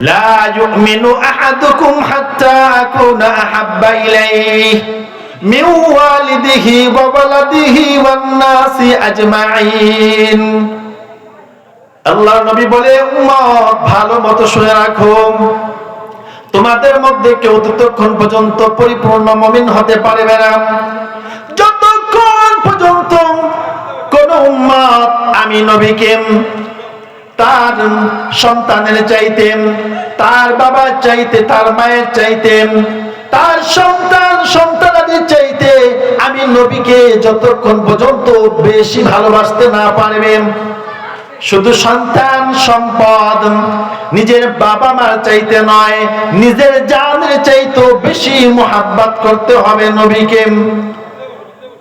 لا يؤمن أحدكم حتى أكون أحب إليه من والده وولده والناس أجمعين আল্লাহ নবী বলে উম্মত ভালো মতো শুনে রাখো তোমাদের মধ্যে কেউ ততক্ষণ পর্যন্ত পরিপূর্ণ মমিন হতে পারবে না যতক্ষণ পর্যন্ত কোন উম্মত আমি নবীকে তার সন্তানের চাইতেন তার বাবার চাইতে, তার মায়ের চাইতেন তার সন্তান সন্তানাদের চাইতে আমি নবীকে যতক্ষণ পর্যন্ত বেশি ভালোবাসতে না পারবেন শুধু সন্তান সম্পদ, নিজের বাবা মার চাইতে নয়, নিজের জানের চাইতেও বেশি মোহাব্বত করতে হবে নবীকে।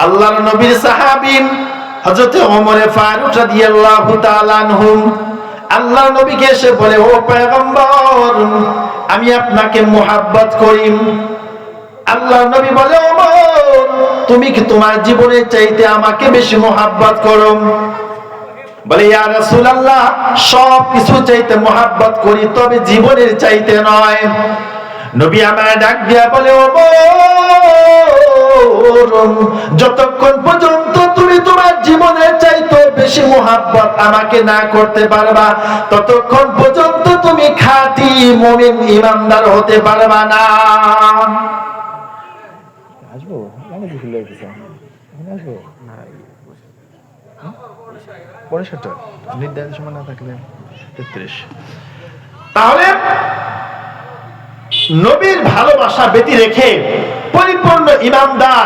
আল্লাহর নবীর সাহাবীন হযরতে ওমরে ফারুক রাদিয়াল্লাহু তাআলা আনহুম আল্লাহর নবীকে এসে বলে, ও পয়গম্বর, আমি আপনাকে মোহাব্বত করি। আল্লাহর নবী বলে তুমি কি তোমার জীবনের চাইতে আমাকে বেশি মোহাব্বত করো? বলে, ইয়া রাসূলুল্লাহ, সব কিছু চাইতে মোহাব্বত করি, তবে জীবনের চাইতে নয়। নবী আমার ডাক দিয়া বলে ও যতক্ষণ পর্যন্ত তুমি তোমার জীবনের চাইতে মোহাব্বত আমাকে না করতে পারবা ততক্ষণ পর্যন্ত তুমি খাঁটি মুমিন ইমানদার হতে পারবা না। আসব? কি খুলে আসব? পরে নির্ধারিত সময় না থাকলে তেত্রিশ। তাহলে নবীর ভালোবাসা ব্যতি রেখে পরিপূর্ণ ইমানদার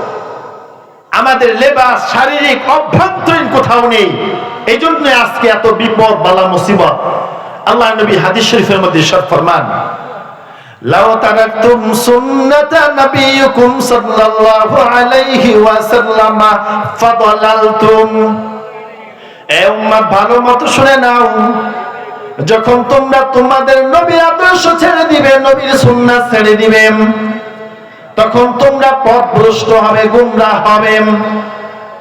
আমাদের লেবাস, শারীরিক অভ্যন্তরীণ কোথাও নেই। এই জন্য আজকে এত বিপদ, বালা, মুসিবত। আল্লাহ নবী হাদিস শরীফের মধ্যে ঈশ্বর ফরমান। লাউ তারাকতুম সুন্নাতা নবিয়িকুম সাল্লাল্লাহু আলাইহি ওয়াসাল্লাম ফাদালালতুম। এ উম্মত ভালো মতো শুনে নাও। যখন তোমরা তোমাদের নবীর আদর্শ ছেড়ে দিবে, নবীর সুন্নাত ছেড়ে দিবে তখন তোমরা পথভ্রষ্ট হবে, গুমরাহ হবে।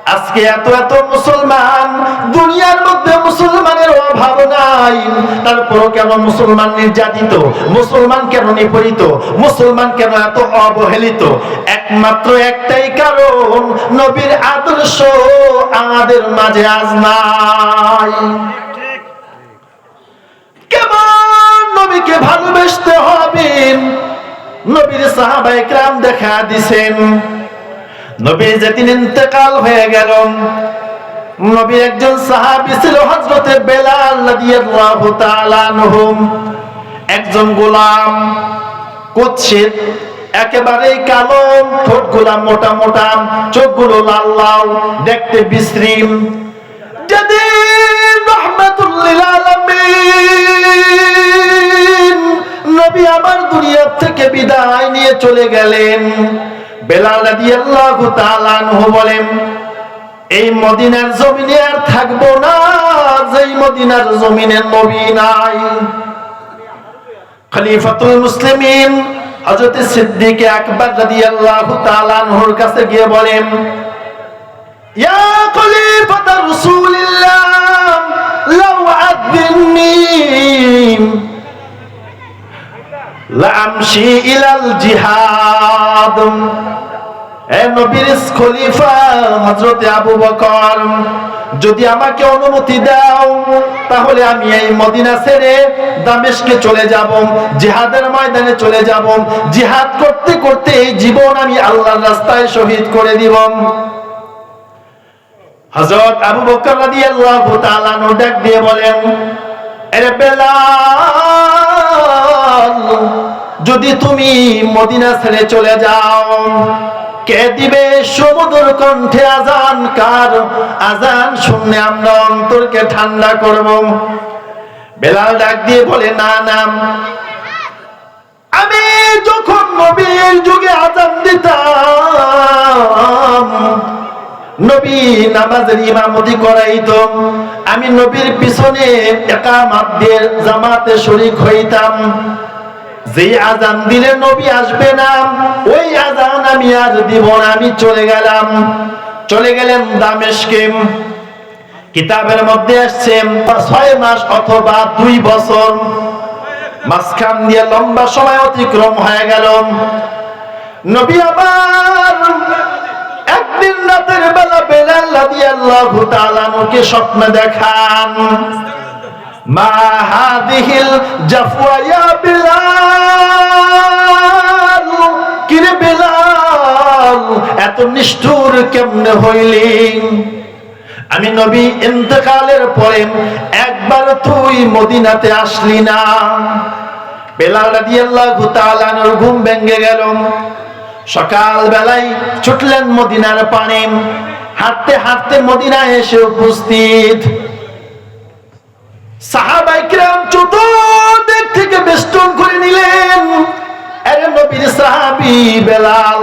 আজকে এত এত মুসলমান, দুনিয়ার মধ্যে মুসলমানের অভাব নাই। তারপরও কেন মুসলমান নির্যাতিত? মুসলমান কেন নিপীড়িত? মুসলমান কেন এত অবহেলিত? একমাত্র একটাই কারণ, নবীর আদর্শ আমাদের মাঝে আজ নাই। নবীর সাহাবা একরাম দেখা দিছেন। নবীর যেদিন ইন্তেকাল হয়ে গেল। নবীর একজন সাহাবী ছিল হযরতে বেলাল রাদিয়াল্লাহু তাআলা আনহুম একজন গোলাম, কুৎসিত, একেবারেই কালো, ঠোঁটগুলা মোটা মোটা, চোখগুলো লাল লাল, দেখতে বিশ্রীম। যেদিন রহমাতুল্লিল আলামিন নবী আমার দুনিয়া থেকে বিদায় নিয়ে চলে গেলেন। বেলাল রাদিয়াল্লাহু তাআলা আনহু বলেন, এই মদিনার জমিনে আর থাকব না, যেই মদিনার জমিনে নবী নাই। খলিফাতুল মুসলিমিন হযরত সিদ্দিক আকবর রাদিয়াল্লাহু তাআলা আনহুর কাছে গিয়ে বলেন, ইয়া খলিফাতা রাসূলিল্লাহ, লাউ আযিননি লামশি ইলাল জিহাদ। আবু যদি আমাকে অনুমতি দাও, তাহলে আমি এই মদিনা ছেড়ে দামেশকে চলে যাব, জিহাদের ময়দানে চলে যাব। জিহাদ করতে করতে এই জীবন আমি আল্লাহর রাস্তায় শহীদ করে দিব। হযরত আবু বকর দিয়ে বলেন আরে বেলাল যদি তুমি মদিনা ছেড়ে চলে যাও, কে দিবে সমুদ্র কণ্ঠে আজান? কার আজান শুনলে আমরা অন্তরকে ঠান্ডা করব? বেলাল ডাক দিয়ে বলে, না না। আমি যখন নবীর যুগে আজান দিতাম, নবী নামাজের ইমামতি করাইত, আমি নবীর পিছনে একামাত দিয়ে জামাতে শরীক হইতাম। যে আজান দিলে নবী আসবে না, ওই আজান আমি আর দিব না, আমি চলে গেলাম। চলে গেলেন দামেশকে। কিতাবের মধ্যে আসছে, ছয় মাস অথবা দুই বছর। মাঝখান দিয়ে লম্বা সময় অতিক্রম হয়ে গেল। নবী আমার একদিন রাতের বেলা বেলাল রাদিয়াল্লাহু তাআলা কে স্বপ্নে দেখান। মা হাদিহিল জাফওয়া ইয়া বিলাল কিরে বিলাল, এত নিষ্ঠুর কেমনে হইলি? আমি নবী ইন্তেকালের পরে একবার তুই মদিনাতে আসলি না। বেলাল রাদিয়াল্লাহু তাআলার ঘুম ভেঙে গেল। সকাল বেলায় ছুটলেন মদিনার পানে। হাঁটতে হাঁটতে মদিনায় এসে উপস্থিত। সাহাবাই কিরাম চতুর্দিক থেকে বেষ্টন করে নিলেন। আরে নবীর সাহাবি বেলাল,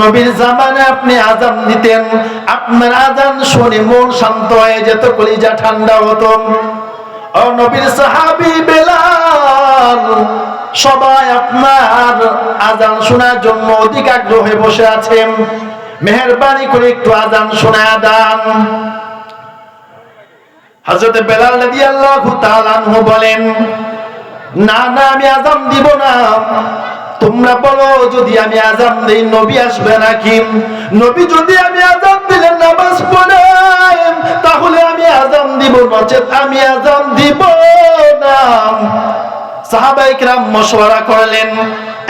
নবীর জামানে আপনি আজান দিতেন। আপনার আজান শুনে মন শান্ত হয়ে যেত, কলিজা ঠান্ডা হতো। ও নবীর সাহাবি বেলাল, সবাই আপনার আজান শোনার জন্য অধিক আগ্রহে বসে আছেন। মেহরবানি করে একটু আজান শোনা দান। হযরত বেলাল তাআলা আনহু বলেন, না না, আমি আজাম দিব না। তোমরা বলো, যদি আমি আজাম দেই, নবী আসবে নাকি? নবী, যদি আমি আজাম দিলে নামাজ পড়াই, তাহলে আমি আজাম দিব নচেত আমি আজাম দিব না। সাহাবাই কিরাম মশওয়ারা করলেন,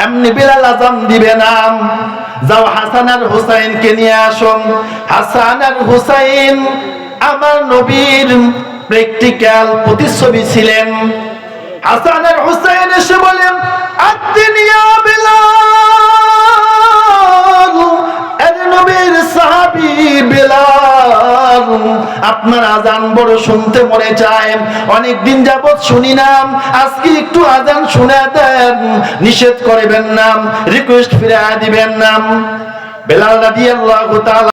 এমনি বিলাল আজান দিবে না। যাও হাসান আর হুসাইনকে নিয়ে আসুন। হাসান আর হুসাইন আমার নবীর প্র্যাকটিক্যাল প্রতিচ্ছবি ছিলেন। হাসান আর হুসাইন এসে বলেন আত্মিনিয়া বিলাল নবীর সাহাবী আপনার আজান বড় শুনতে মনে চায়। অনেক দিন যাবত শুনি নাম আজকে একটু আজান শুনে দেন। নিষেধ করবেন নাম রিকোয়েস্ট ফিরে দিবেন নাম বেলাল রাদিয়াল্লাহু তাআলা